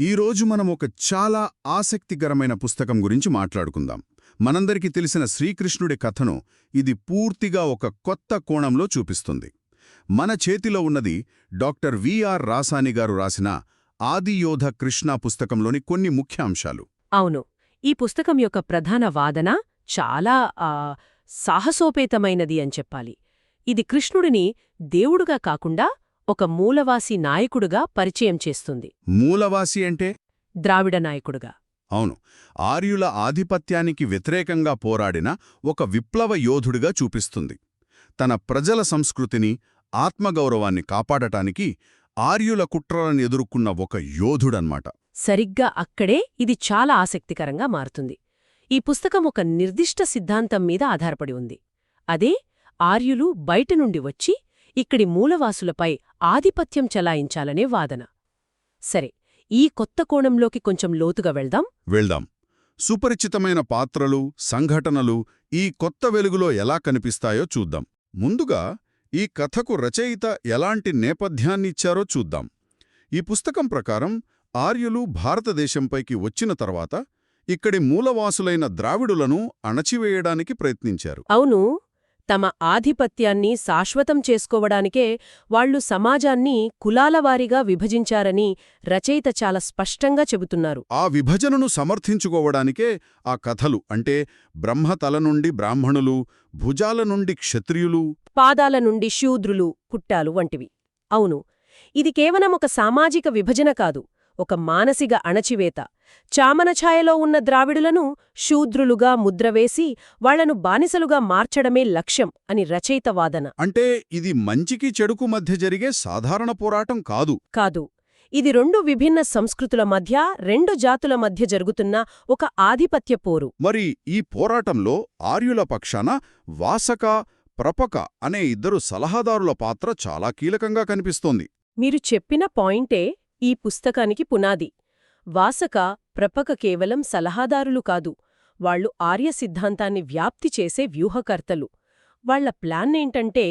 ఈరోజు మనం ఒక చాలా ఆసక్తికరమైన పుస్తకం గురించి మాట్లాడుకుందాం. మనందరికీ తెలిసిన శ్రీకృష్ణుడి కథను ఇది పూర్తిగా ఒక కొత్త కోణంలో చూపిస్తుంది. మన చేతిలో ఉన్నది డాక్టర్ విఆర్ రాసాని గారు రాసిన ఆదియోధ కృష్ణ పుస్తకంలోని కొన్ని ముఖ్యాంశాలు. అవును. ఈ పుస్తకం యొక్క ప్రధాన వాదన చాలా ఆ, సాహసోపేతమైనది అని చెప్పాలి. ఇది కృష్ణుడిని దేవుడుగా కాకుండా ఒక మూలవాసి నాయకుడుగా పరిచయం చేస్తుంది. మూలవాసి అంటే? ద్రావిడ నాయకుడుగా. అవును. ఆర్యుల ఆధిపత్యానికి వ్యతిరేకంగా పోరాడిన ఒక విప్లవ యోధుడిగా చూపిస్తుంది. తన ప్రజల సంస్కృతిని ఆత్మగౌరవాన్ని కాపాడటానికి ఆర్యుల కుట్రలను ఎదుర్కొన్న ఒక యోధుడన్మాట సరిగ్గా అక్కడే ఇది చాలా ఆసక్తికరంగా మారుతుంది. ఈ పుస్తకం ఒక నిర్దిష్ట సిద్ధాంతం మీద ఆధారపడి ఉంది. అదే ఆర్యులు బయట నుండి వచ్చి ఇక్కడి మూలవాసులపై ఆధిపత్యం చలాయించాలనే వాదన. సరే ఈ కొత్త కోణంలోకి కొంచెం లోతుగా వెళ్దాం. వెళ్దాం. సుపరిచితమైన పాత్రలు సంఘటనలు ఈ కొత్త వెలుగులో ఎలా కనిపిస్తాయో చూద్దాం. ముందుగా ఈ కథకు రచయిత ఎలాంటి నేపథ్యాన్నిచ్చారో చూద్దాం. ఈ పుస్తకం ప్రకారం ఆర్యులు భారతదేశంపైకి వచ్చిన తర్వాత ఇక్కడి మూలవాసులైన ద్రావిడులను అణచివేయడానికి ప్రయత్నించారు. అవును తమ ఆధిపత్యాన్ని శాశ్వతం చేసుకోవడానికే వాళ్ళు సమాజాన్ని కులాలవారీగా విభజించారని రచయిత చాలా స్పష్టంగా చెబుతున్నారు. ఆ విభజనను సమర్థించుకోవడానికే ఆ కథలు అంటే బ్రహ్మ తల నుండి బ్రాహ్మణులు భుజాల నుండి క్షత్రియులు పాదాల నుండి శూద్రులు పుట్టాలు వంటివి. అవును ఇది కేవలం ఒక సామాజిక విభజన కాదు. ఒక మానసిక అణచివేత. చామనఛాయలో ఉన్న ద్రావిడులను శూద్రులుగా ముద్రవేసి వాళ్ళను బానిసలుగా మార్చడమే లక్ష్యం అని రచయిత వాదన. అంటే ఇది మంచికి చెడుకు మధ్య జరిగే సాధారణ పోరాటం కాదు. కాదు. ఇది రెండు విభిన్న సంస్కృతుల మధ్య రెండు జాతుల మధ్య జరుగుతున్న ఒక ఆధిపత్య పోరు. మరి ఈ పోరాటంలో ఆర్యుల పక్షాన వాసక ప్రపక అనే ఇద్దరు సలహాదారుల పాత్ర చాలా కీలకంగా కనిపిస్తోంది. మీరు చెప్పిన పాయింటే ఈ పుస్తకానికి పునాది. వాసక ప్రపక కేవలం సలహాదారులు కాదు వాళ్ళు ఆర్య సిద్ధాంతాన్ని వ్యాప్తి చేసే వ్యూహకర్తలు. వాళ్ళ ప్లాన్ ఏంటంటే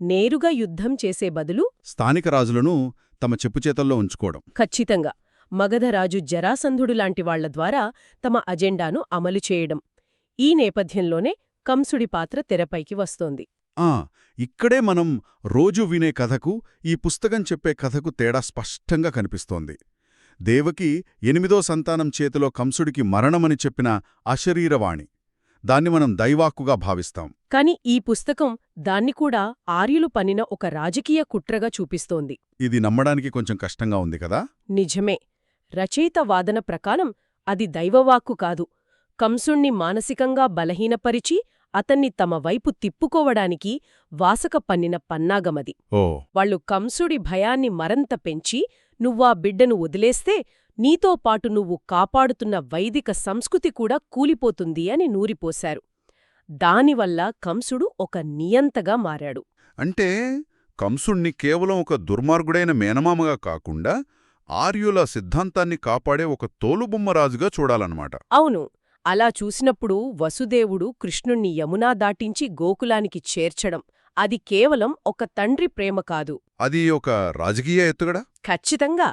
నేరుగా యుద్ధం చేసే బదులు స్థానిక రాజులను తమ చెప్పుచేతల్లో ఉంచుకోవడం. ఖచ్చితంగా. మగధరాజు జరాసంధుడు లాంటి వాళ్ళ ద్వారా తమ అజెండాను అమలు చేయడం. ఈ నేపథ్యంలోనే కంసుడి పాత్ర తెరపైకి వస్తోంది. ఇక్కడే మనం రోజు వినే కథకు ఈ పుస్తకం చెప్పే కథకు తేడా స్పష్టంగా కనిపిస్తోంది. దేవకి ఎనిమిదో సంతానం చేతిలో కంసుడికి మరణమని చెప్పిన అశరీరవాణి. దాన్ని మనం దైవాక్కుగా భావిస్తాం. కాని ఈ పుస్తకం దాన్ని కూడా ఆర్యులు పనిన ఒక రాజకీయ కుట్రగా చూపిస్తోంది. ఇది నమ్మడానికి కొంచెం కష్టంగా ఉంది కదా? నిజమే. రచయిత వాదన ప్రకారం అది దైవవాక్కు కాదు. కంసుణ్ణి మానసికంగా బలహీనపరిచి అతన్ని తమ వైపు తిప్పుకోవడానికి వాసక పన్నిన పన్నాగమది. ఓ. వాళ్ళు కంసుడి భయాన్ని మరంత పెంచి నువ్వా బిడ్డను వదిలేస్తే నీతో పాటు నువ్వు కాపాడుతున్న వైదిక సంస్కృతి కూడా కూలిపోతుంది అని నూరిపోశారు. దానివల్ల కంసుడు ఒక నియంతగా మారాడు. అంటే కంసుణ్ణి కేవలం ఒక దుర్మార్గుడైన మేనమామగా కాకుండా ఆర్యుల సిద్ధాంతాన్ని కాపాడే ఒక తోలుబొమ్మరాజుగా చూడాలన్నమాట. అవును. అలా చూసినప్పుడు వసుదేవుడు కృష్ణుణ్ణి యమునా దాటించి గోకులానికి చేర్చడం. అది కేవలం ఒక తండ్రి ప్రేమ కాదు. అది ఒక రాజకీయ ఎత్తుగడా? ఖచ్చితంగా.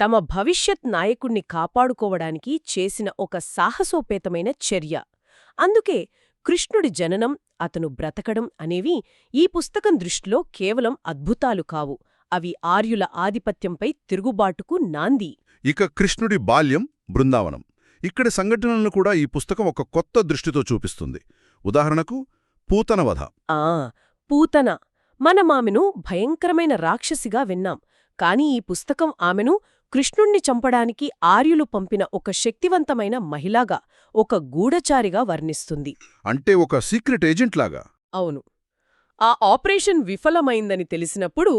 తమ భవిష్యత్ నాయకుణ్ణి కాపాడుకోవడానికి చేసిన ఒక సాహసోపేతమైన చర్య. అందుకే కృష్ణుడి జననం అతను బ్రతకడం అనేవి ఈ పుస్తకం దృష్టిలో కేవలం అద్భుతాలు కావు. అవి ఆర్యుల ఆధిపత్యంపై తిరుగుబాటుకు నాంది. ఇక కృష్ణుడి బాల్యం బృందావనం. ఇక్కడి సంఘటనలను కూడా ఈ పుస్తకం ఒక కొత్త దృష్టితో చూపిస్తుంది. ఉదాహరణకు పూతనవధ ఆ పూతన. మనమామెను భయంకరమైన రాక్షసిగా విన్నాం. కాని ఈ పుస్తకం ఆమెను కృష్ణుణ్ణి చంపడానికి ఆర్యులు పంపిన ఒక శక్తివంతమైన మహిళగా ఒక గూఢచారిగా వర్ణిస్తుంది. అంటే ఒక సీక్రెట్ ఏజెంట్ లాగా అవును. ఆ ఆపరేషన్ విఫలమైందని తెలిసినప్పుడు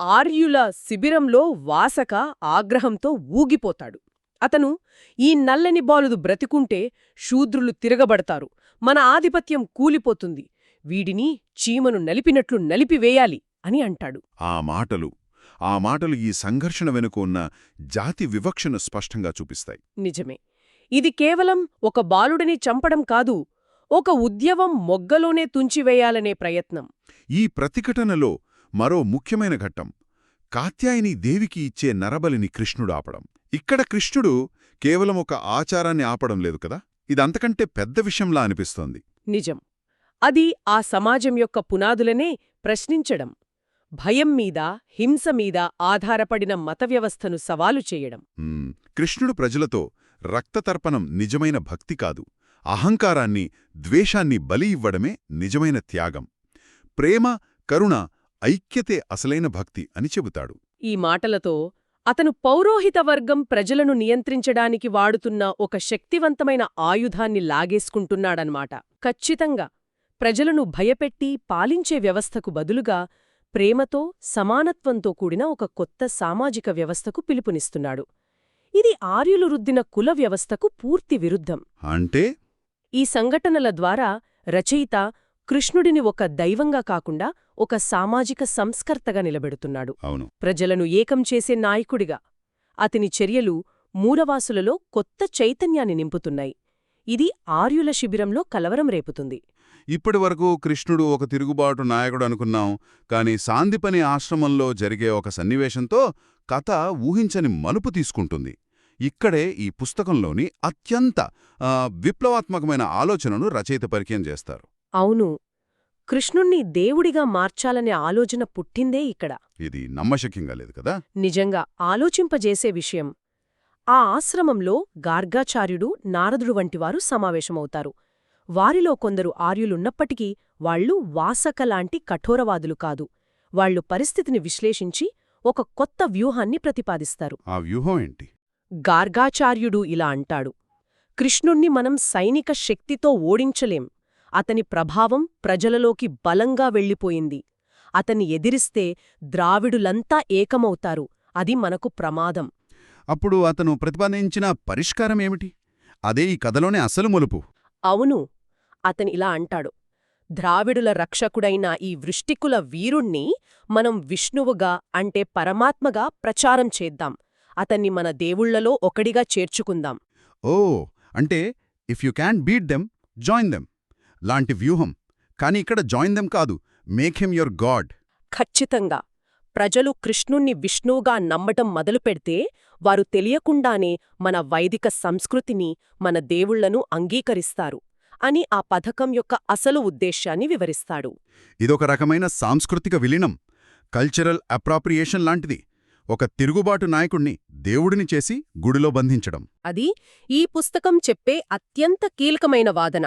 ఆర్యుల శిబిరంలో వాసక ఆగ్రహంతో ఊగిపోతాడు. అతను ఈ నల్లని బాలుదు బ్రతికుంటే శూద్రులు తిరగబడతారు. మన ఆధిపత్యం కూలిపోతుంది. వీడిని చీమను నలిపినట్లు నలిపివేయాలి అని అంటాడు. ఆ మాటలు ఆ మాటలు ఈ సంఘర్షణ వెనుక ఉన్న జాతి వివక్షను స్పష్టంగా చూపిస్తాయి. నిజమే. ఇది కేవలం ఒక బాలుడిని చంపడం కాదు ఒక ఉద్యమం మొగ్గలోనే తుంచివేయాలనే ప్రయత్నం. ఈ ప్రతిఘటనలో మరో ముఖ్యమైన ఘట్టం కాత్యాయని దేవికి ఇచ్చే నరబలిని కృష్ణుడు ఆపడం. ఇక్కడ కృష్ణుడు కేవలం ఒక ఆచారాన్ని ఆపడం లేదు కదా? ఇదంతకంటే పెద్ద విషయంలా అనిపిస్తోంది. నిజం. అది ఆ సమాజం యొక్క పునాదులనే ప్రశ్నించడం. భయం మీద హింస మీద ఆధారపడిన మత వ్యవస్థను సవాలు చేయడం. కృష్ణుడు ప్రజలతో రక్తతర్పణం నిజమైన భక్తి కాదు. అహంకారాన్ని ద్వేషాన్ని బలి ఇవ్వడమే నిజమైన త్యాగం. ప్రేమ కరుణ ఐక్యతే అసలైన భక్తి అని చెబుతాడు. ఈ మాటలతో అతను పౌరోహిత వర్గం ప్రజలను నియంత్రించడానికి వాడుతున్న ఒక శక్తివంతమైన ఆయుధాన్ని లాగేసుకుంటున్నాడన్మాట ఖచ్చితంగా ప్రజలను భయపెట్టి పాలించే వ్యవస్థకు బదులుగా ప్రేమతో సమానత్వంతో కూడిన ఒక కొత్త సామాజిక వ్యవస్థకు పిలుపునిస్తున్నాడు. ఇది ఆర్యులు రుద్దిన కుల వ్యవస్థకు పూర్తి విరుద్ధం. అంటే? ఈ సంఘటనల ద్వారా రచయిత కృష్ణుడిని ఒక దైవంగా కాకుండా ఒక సామాజిక సంస్కర్తగా నిలబెడుతున్నాడు. అవును. ప్రజలను ఏకం చేసే నాయకుడిగా అతని చర్యలు మూలవాసులలో కొత్త చైతన్యాన్ని నింపుతున్నాయి. ఇది ఆర్యుల శిబిరంలో కలవరం రేపుతుంది. ఇప్పటి వరకు కృష్ణుడు ఒక తిరుగుబాటు నాయకుడు అనుకున్నాం కాని సాందిపని ఆశ్రమంలో జరిగే ఒక సన్నివేశంతో కథ ఊహించని మలుపు తీసుకుంటుంది. ఇక్కడే ఈ పుస్తకంలోని అత్యంత విప్లవాత్మకమైన ఆలోచనను రచయిత పరిచయం చేస్తారు. అవును కృష్ణుణ్ణి దేవుడిగా మార్చాలనే ఆలోచన పుట్టిందే ఇక్కడ. ఇది నమ్మశక్యంగా లేదు కదా? నిజంగా ఆలోచింపజేసే విషయం. ఆ ఆశ్రమంలో గార్గాచార్యుడు నారదుడు వంటివారు సమావేశమవుతారు. వారిలో కొందరు ఆర్యులున్నప్పటికీ వాళ్ళు వాసకలాంటి కఠోరవాదులు కాదు. వాళ్ళు పరిస్థితిని విశ్లేషించి ఒక కొత్త వ్యూహాన్ని ప్రతిపాదిస్తారు. ఆ వ్యూహం ఏంటి? గార్గాచార్యుడు ఇలా అంటాడు కృష్ణుణ్ణి మనం సైనిక శక్తితో ఓడించలేం. అతని ప్రభావం ప్రజలలోకి బలంగా వెళ్ళిపోయింది. అతన్ని ఎదిరిస్తే ద్రావిడులంతా ఏకమవుతారు. అది మనకు ప్రమాదం. అప్పుడు అతను ప్రతిపాదించిన పరిష్కారం ఏమిటి? అదే ఈ కథలోనే అసలు మలుపు. అవును అతని ఇలా అంటాడు. ద్రావిడుల రక్షకుడైన ఈ వృష్టికుల వీరుణ్ణి మనం విష్ణువుగా అంటే పరమాత్మగా ప్రచారం చేద్దాం. అతన్ని మన దేవుళ్ళలో ఒకడిగా చేర్చుకుందాం. ఓ అంటే if you can beat them join them. లాంటి వ్యూహం. కాని ఇక్కడ జాయిన్ దెమ్ కాదు. మేక్ హిమ్ యువర్ గాడ్ ఖచ్చితంగా. ప్రజలు కృష్ణుణ్ణి విష్ణువుగా నమ్మటం మొదలుపెడితే వారు తెలియకుండానే మన వైదిక సంస్కృతిని మన దేవుళ్ళను అంగీకరిస్తారు అని ఆ పథకం యొక్క అసలు ఉద్దేశ్యాన్ని వివరిస్తాడు. ఇదొక రకమైన సాంస్కృతిక విలీనం కల్చరల్ అప్రాప్రియేషన్ లాంటిది. ఒక తిరుగుబాటు నాయకుణ్ణి దేవుడిని చేసి గుడిలో బంధించడం. అది ఈ పుస్తకం చెప్పే అత్యంత కీలకమైన వాదన.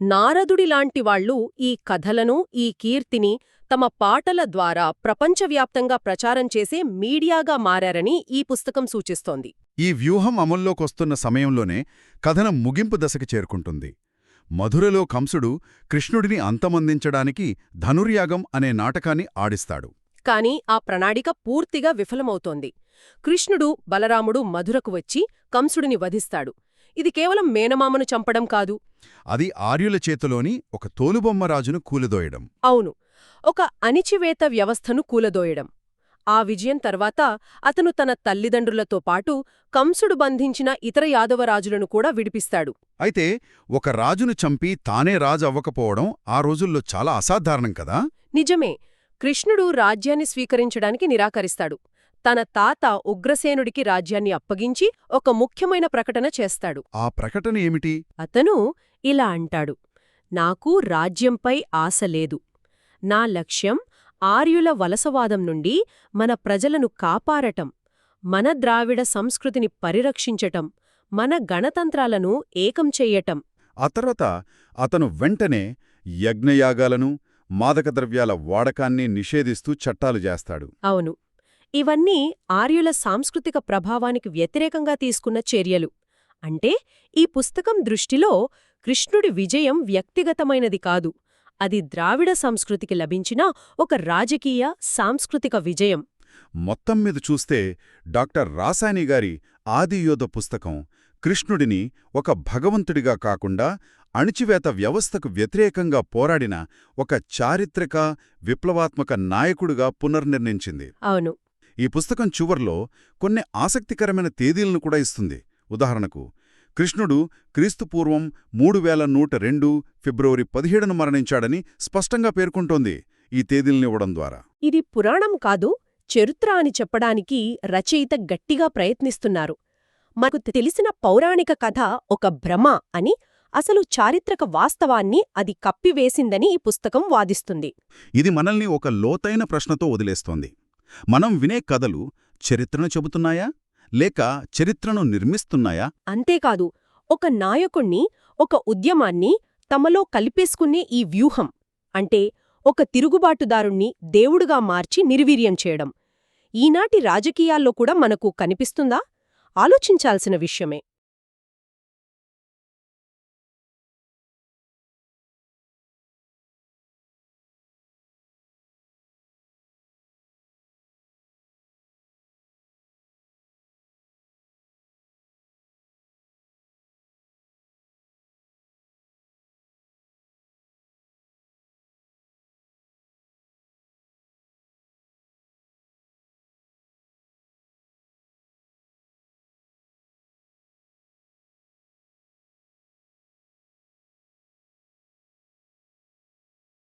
నారదుడిలాంటి వాళ్ళు ఈ కథలను ఈ కీర్తిని తమ పాటల ద్వారా ప్రపంచవ్యాప్తంగా ప్రచారం చేసే మీడియాగా మారారని ఈ పుస్తకం సూచిస్తోంది. ఈ వ్యూహం అమల్లోకొస్తున్న సమయంలోనే కథనం ముగింపు దశకి చేరుకుంటుంది. మధురలో కంసుడు కృష్ణుడిని అంతమొందించడానికి ధనుర్యాగం అనే నాటకాన్ని ఆడిస్తాడు. కాని ఆ ప్రణాళిక పూర్తిగా విఫలమవుతోంది. కృష్ణుడు బలరాముడు మధురకు వచ్చి కంసుడిని వధిస్తాడు. ఇది కేవలం మేనమామను చంపడం కాదు. అది ఆర్యుల చేతిలోని ఒక తోలుబొమ్మరాజును కూలదోయడం. అవును. ఒక అణిచివేత వ్యవస్థను కూలదోయడం. ఆ విజయం తర్వాత అతను తన తల్లిదండ్రులతో పాటు కంసుడు బంధించిన ఇతర యాదవరాజులను కూడా విడిపిస్తాడు. అయితే ఒక రాజును చంపి తానే రాజు అవ్వకపోవడం ఆ రోజుల్లో చాలా అసాధారణం కదా? నిజమే. కృష్ణుడు రాజ్యాన్ని స్వీకరించడానికి నిరాకరిస్తాడు. తన తాత ఉగ్రసేనుడికి రాజ్యాన్ని అప్పగించి ఒక ముఖ్యమైన ప్రకటన చేస్తాడు. ఆ ప్రకటన ఏమిటి? అతను ఇలా అంటాడు నాకు రాజ్యంపై ఆశ లేదు. నా లక్ష్యం ఆర్యుల వలసవాదం నుండి మన ప్రజలను కాపాడటం మన ద్రావిడ సంస్కృతిని పరిరక్షించటం మన గణతంత్రాలను ఏకం చెయ్యటం ఆ తర్వాత అతను వెంటనే యజ్ఞయాగాలను మాదకద్రవ్యాల వాడకాన్ని నిషేధిస్తూ చట్టాలు చేస్తాడు. అవును. ఇవన్నీ ఆర్యుల సాంస్కృతిక ప్రభావానికి వ్యతిరేకంగా తీసుకున్న చర్యలు. అంటే ఈ పుస్తకం దృష్టిలో కృష్ణుడి విజయం వ్యక్తిగతమైనది కాదు. అది ద్రావిడ సంస్కృతికి లభించిన ఒక రాజకీయ సాంస్కృతిక విజయం. మొత్తం మీద చూస్తే డాక్టర్ రాసాని గారి ఆదియోధ పుస్తకం కృష్ణుడిని ఒక భగవంతుడిగా కాకుండా అణిచివేత వ్యవస్థకు వ్యతిరేకంగా పోరాడిన ఒక చారిత్రక విప్లవాత్మక నాయకుడిగా పునర్నిర్ణయించింది అవును. ఈ పుస్తకం చివర్లో కొన్ని ఆసక్తికరమైన తేదీలను కూడా ఇస్తుంది. ఉదాహరణకు కృష్ణుడు క్రీస్తుపూర్వం మూడు వేల నూట రెండు ఫిబ్రవరి పదిహేడును మరణించాడని స్పష్టంగా పేర్కొంటోంది ఈ తేదీలనివ్వడం ద్వారా. ఇది పురాణం కాదు చరిత్ర అని చెప్పడానికి రచయిత గట్టిగా ప్రయత్నిస్తున్నారు. మనకు తెలిసిన పౌరాణిక కథ ఒక భ్రమ అని అసలు చారిత్రక వాస్తవాన్ని అది కప్పివేసిందని ఈ పుస్తకం వాదిస్తుంది. ఇది మనల్ని ఒక లోతైన ప్రశ్నతో వదిలేస్తోంది. మనం వినే కథలు చరిత్రను చెబుతున్నాయా? లేక చరిత్రను నిర్మిస్తున్నాయా? అంతేకాదు ఒక నాయకుణ్ణి ఒక ఉద్యమాన్ని తమలో కలిపేసుకునే ఈ వ్యూహం అంటే ఒక తిరుగుబాటుదారుణ్ణి దేవుడుగా మార్చి నిర్వీర్యం చేయడం. ఈనాటి రాజకీయాల్లో కూడా మనకు కనిపిస్తుందా? ఆలోచించాల్సిన విషయమే.